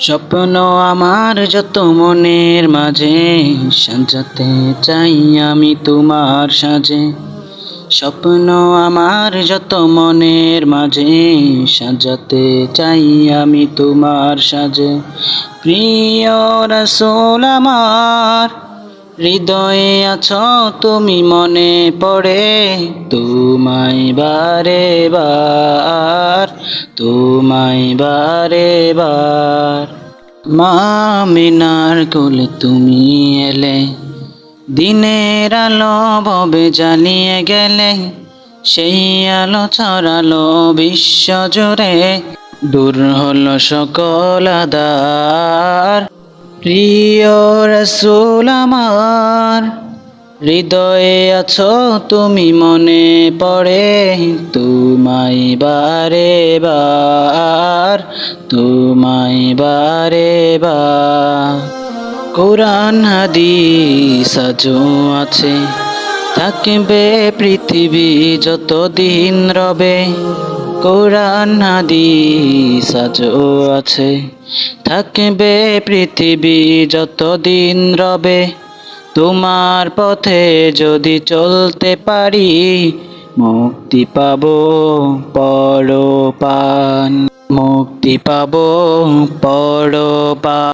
স্বপ্ন আমার যত মনের মাঝে, সাজাতে চাই আমি তোমার সাজে। স্বপ্ন আমার যত মনের মাঝে, সাজাতে চাই আমি তোমার সাজে। প্রিয় রসোল আমার হৃদয়ে আছো তুমি মনে পড়ে, তোমায় বারে বার, তোমায় বারে বার। মা মিনার কোলে তুমি এলে, দিনের আলো ভবে জ্বালিয়ে গেলে, সেই আলো ছড়ালো বিশ্ব জুড়ে, দূর হলো সকল আদার প্রিয় রসুল আমার। হৃদয়ে আছো তুমি, মনে পড়ে তোমায় বারে বার, তোমায় বারে বার। কোরআন, হাদিস আজও আছে, থাকবে পৃথিবী যতদিন রবে। কোরআন, হাদিস আজও আছে। থাকবে পৃথিবী যতদিন রবে, তোমার পথে যদি চলতে পারি, মুক্তি পাব পরপান। মুক্তি পাব পরপান।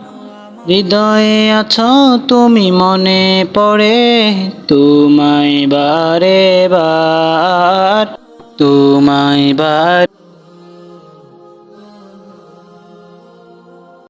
হৃদয়ে আছো তুমি মনে পড়ে তোমায় বারে বার তোমায় বার